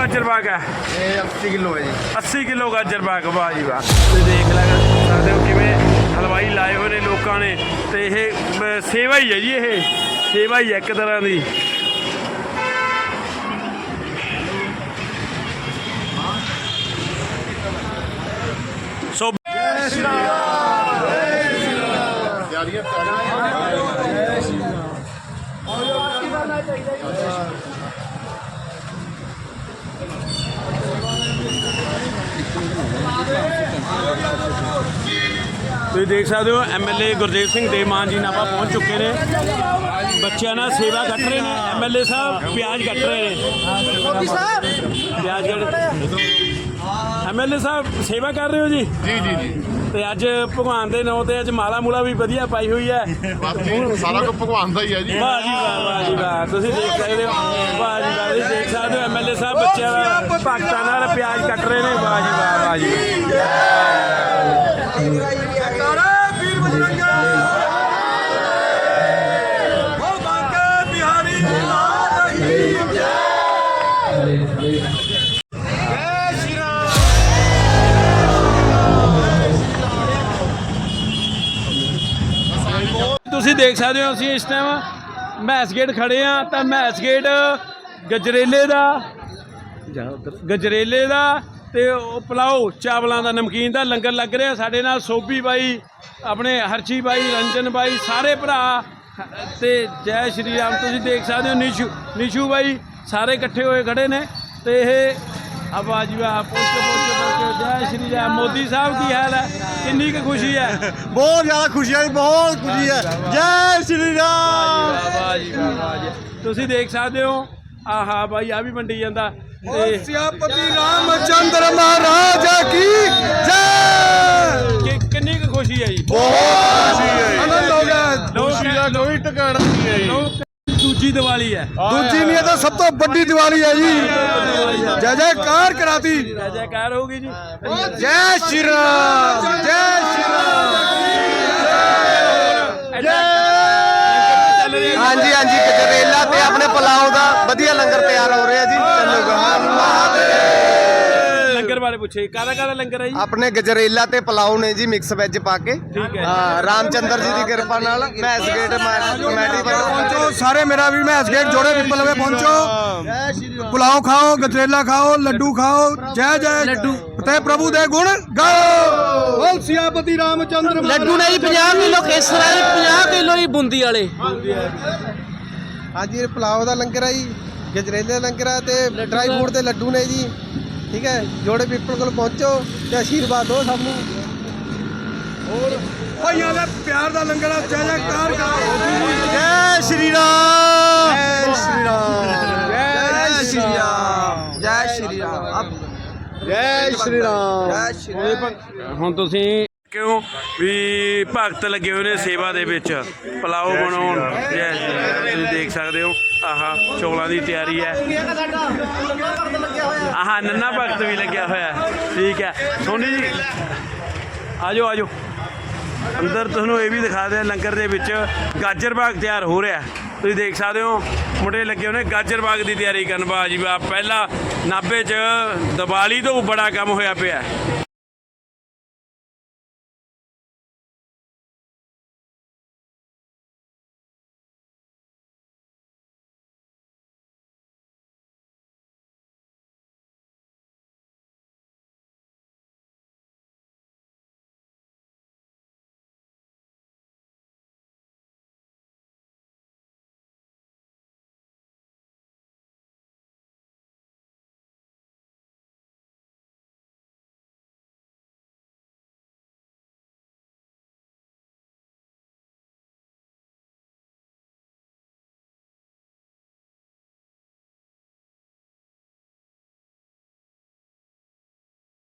ਗਾਜਰ ਬਾਗ ਹੈ ਇਹ 80 ਕਿਲੋ ਹੈ ਜੀ। 80 ਕਿਲੋ ਗਾਜਰ ਬਾਗ ਵਾਹ ਜੀ ਵਾਹ। ਤੇ ਦੇਖ ਲੈ ਸਕਦੇ ਹੋ ਕਿਵੇਂ ਹਲਵਾਈ ਲਾਏ ਹੋਏ ਨੇ ਲੋਕਾਂ ਨੇ। ਤੇ ਇਹ ਸੇਵਾ ਹੀ ਹੈ ਜੀ ਇਹ। ਸੇਵਾ ਹੀ ਹੈ ਇੱਕ ਤਰ੍ਹਾਂ ਦੀ। ਸੋ ਤਿਆਰੀਆਂ ਤੁਸੀਂ ਦੇਖ ਸਕਦੇ ਹੋ ਐਮਐਲਏ ਗੁਰਦੇਵ ਸਿੰਘ ਦੇਮਾਨ ਜੀ ਨਾਭਾ ਪਹੁੰਚ ਚੁੱਕੇ ਨੇ। ਬੱਚਿਆਂ ਨਾਲ ਸੇਵਾ ਕੱਟ ਰਹੇ ਨੇ ਐਮਐਲਏ ਸਾਹਿਬ ਪਿਆਜ਼ ਕੱਟ ਰਹੇ ਨੇ। ਪਿਆਜ਼ ਕੱਟ ਐਮਐਲਏ ਸਾਹਿਬ ਸੇਵਾ ਕਰ ਰਹੇ ਹੋ ਜੀ? ਜੀ ਜੀ ਜੀ। ਤੇ ਅੱਜ ਭਗਵਾਨ ਦੇ ਨਾਂ ਤੇ ਅੱਜ ਮਾਲਾ ਮੂਲਾ ਵੀ ਵਧੀਆ ਪਾਈ ਹੋਈ ਹੈ। ਬਾਕੀ ਸਾਰਾ ਕੁਝ ਭਗਵਾਨ ਦਾ ਹੀ ਹੈ ਜੀ। ਵਾਹ ਜੀ ਵਾਹ ਵਾਹ ਜੀ ਵਾਹ। ਤੁਸੀਂ ਦੇਖ ਸਕਦੇ ਹੋ ਵਾਹ ਜੀ ਵਾਹ। ਤੁਸੀਂ ਦੇਖ ਸਕਦੇ ਹੋ ਐਮਐਲਏ ਸਾਹਿਬ ਬੱਚਿਆਂ ਦਾ ਭਗਤਾਂ ਨਾਲ ਪਿਆਜ਼ ਕੱਟ ਰਹੇ ਨੇ। ਵਾਹ ਜੀ ਵਾਹ ਵਾਹ ਜੀ ਤੁਸੀਂ ਦੇਖ ਸਕਦੇ ਹੋ ਅਸੀਂ ਇਸ ਟਾਈਮ ਮੈਸ ਗੇਟ ਖੜੇ ਆ ਤਾਂ ਮੈਸ ਗੇਟ ਗਜਰੇਲੇ ਦਾ ਜਾ ਉੱਧਰ। ਗਜਰੇਲੇ ਦਾ ਤੇ ਉਹ ਪਲਾਓ ਚਾਵਲਾਂ ਦਾ ਨਮਕੀਨ ਦਾ ਲੰਗਰ ਲੱਗ ਰਿਹਾ ਸਾਡੇ ਨਾਲ ਸੋਭੀ ਬਾਈ ਆਪਣੇ ਹਰਚੀ ਬਾਈ ਰੰਜਨ ਬਾਈ ਸਾਰੇ ਭਰਾ ਤੇ ਜੈ ਸ਼੍ਰੀ ਰਾਮ ਤੁਸੀਂ ਦੇਖ ਸਕਦੇ ਹੋ ਨਿਸ਼ੂ ਨਿਸ਼ੂ ਬਾਈ ਸਾਰੇ ਇਕੱਠੇ ਹੋਏ ਖੜੇ ਨੇ ਤੇ ਇਹ ਆਵਾਜ਼ ਪਹੁੰਚੋ ਜੈ ਸ਼੍ਰੀ ਰਾਮ ਮੋਦੀ ਸਾਹਿਬ ਕੀ ਹਾਲ ਹੈ? ਕਿੰਨੀ ਕੁ ਖੁਸ਼ੀ ਹੈ? ਬਹੁਤ ਜ਼ਿਆਦਾ ਖੁਸ਼ੀ ਹੈ ਬਹੁਤ ਖੁਸ਼ੀ ਹੈ। ਜੈ ਸ਼੍ਰੀ ਰਾਮ। ਵਾਹ ਜੀ ਵਾਹ ਵਾਹ ਜੀ। ਤੁਸੀਂ ਦੇਖ ਸਕਦੇ ਹੋ ਆਹਾ ਬਾਈ ਆ ਵੀ ਮੰਡੀ ਜਾਂਦਾ। ਤੇ ਸਿਆਪਤੀ ਰਾਮਚੰਦਰ ਮਹਾਰਾਜ ਕੀ? ਜੈ ਕਿ- ਕਿੰਨੀ ਕੁ ਖੁਸ਼ੀ ਹੈ ਜੀ ਬਹੁਤ ਖੁਸ਼ੀ ਹੈ ਆਨੰਦ ਹੋ ਗਿਆ ਖੁਸ਼ੀ ਦਾ ਕੋਈ ਟਿਕਾਣਾ ਨਹੀਂ ਹੈ ਲੋਕ ਦੂਜੀ ਦੀਵਾਲੀ ਹੈ। ਦੂਜੀ ਨਹੀਂ ਇਹ ਤਾਂ ਸਭ ਤੋਂ ਵੱਡੀ ਦੀਵਾਲੀ ਹੈ ਜੀ। ਜੈ ਜੈਕਾਰ ਕਰਾਤੀ। ਜੈ ਜੈਕਾਰ ਹੋਗੀ ਜੀ। ਜੈ ਸ਼੍ਰੀ ਰਾਮ ਜੈ ਸ਼੍ਰੀ ਰਾਮ। ਰਿਹਾ ਹਾਂਜੀ ਹਾਂਜੀ ਗਜਰੇਲਾ ਤੇ ਆਪਣੇ ਪਲਾਓ ਦਾ ਵਧੀਆ ਲੰਗਰ ਤਿਆਰ ਹੋ ਰਿਹਾ ਜੀ। ਲੰਗਰ ਬਾਰੇ ਪੁੱਛੇ। ਕਾਹਦਾ ਕਾਹਦਾ ਲੰਗਰ ਹੈ ਜੀ? ਆਪਣੇ ਗਜਰੇਲਾ ਤੇ ਪਲਾਓ ਨੇ ਜੀ ਮਿਕਸ ਵੈਜ ਪਾ ਕੇ। ਠੀਕ ਹੈ। ਹਾਂ ਰਾਮਚੰਦਰ ਜੀ ਦੀ ਕਿਰਪਾ ਨਾਲ ਮੈਸ ਗੇਟ ਕਮੇਟੀ ਸਾਰੇ ਮੇਰਾ ਵੀ ਮੈਸ ਗੇਟ ਜੋੜੇ ਪਿੱਪਲ ਵੇ ਪਹੁੰਚੋ। ਪੁਲਾਓ ਖਾਓ ਗਜਰੇਲਾ ਖਾਓ ਲੱਡੂ ਖਾਓ। ਜੈ ਜੈ ਲੱਡੂ। ਤੇ ਪ੍ਰਭੂ ਦੇ ਗੁਣ ਗਾਓ। ਬੋਲ ਸਿਆਪਤੀ ਰਾਮਚੰਦਰ ਲੱਡੂ ਨਹੀਂ 50 ਕਿਲੋ ਕੇਸਰ ਹੈ 50 ਕਿਲੋ ਹੀ ਬੂੰਦੀ ਵਾਲੇ। ਹਾਂਜੀ ਇਹ ਪੁਲਾਓ ਦਾ ਲੰਗਰ ਹੈ ਜੀ ਗਜਰੇਲੇ ਦਾ ਲੰਗਰ ਹੈ ਤੇ ਡਰਾਈ ਫਰੂਟ ਦੇ ਲੱਡੂ ਨੇ ਜੀ। ਠੀਕ ਹੈ ਜੋੜੇ ਪਿੱਪਲ ਕੋਲ ਪਹੁੰਚੋ ਤੇ ਆਸ਼ੀਰਵਾਦ ਦਿਓ ਸਭ ਨੂੰ। ਹੋਰ ਭਾਈਆਂ ਦੇ ਪਿਆਰ ਦਾ ਲੰਗਰ ਜੈ ਜੈਕਾਰ ਕਰੋ ਜੈ ਸ਼੍ਰੀ ਰਾਮ। ਜੈ ਸ਼੍ਰੀ ਰਾਮ। ਜੈ ਸ਼੍ਰੀ ਰਾਮ। ਜੈ ਸ਼੍ਰੀ ਰਾਮ। ਜੈ ਸ਼੍ਰੀ ਰਾਮ। ਜੈ ਸ਼੍ਰੀ ਰਾਮ। ਹੁਣ ਤੁਸੀਂ ਕਿਉਂ ਵੀ ਭਗਤ ਲੱਗੇ ਹੋਏ ਨੇ ਸੇਵਾ ਦੇ ਵਿੱਚ? ਪਲਾਓ ਬਣਾਉਣ। ਜੈ। ਤੁਸੀਂ ਦੇਖ ਸਕਦੇ ਹੋ। ਆਹਾ ਚੌਲਾਂ ਦੀ ਤਿਆਰੀ ਹੈ। ਆਹਾ ਨੰਨਾ ਭਗਤ ਵੀ ਲੱਗਿਆ ਹੋਇਆ ਹੈ। ਠੀਕ ਹੈ। ਸੋਨੀ ਜੀ ਆਜੋ ਆਜੋ। ਅੰਦਰ ਤੁਹਾਨੂੰ ਇਹ ਵੀ ਦਿਖਾ ਦਿਆਂ ਲੰਗਰ ਦੇ ਵਿੱਚ ਗਾਜਰ ਬਾਗ ਤਿਆਰ ਹੋ ਰਿਹਾ। ਤੁਸੀਂ ਦੇਖ ਸਕਦੇ ਹੋ, ਮੁੰਡੇ ਲੱਗੇ ਹੋਣੇ ਗਾਜਰ ਬਾਗ ਦੀ ਤਿਆਰੀ ਕਰਨ। ਬਾਜੀ ਬਾ ਪਹਿਲਾ ਨਾਭੇ 'ਚ ਦੀਵਾਲੀ ਤੋਂ ਬੜਾ ਕੰਮ ਹੋਇਆ ਪਿਆ।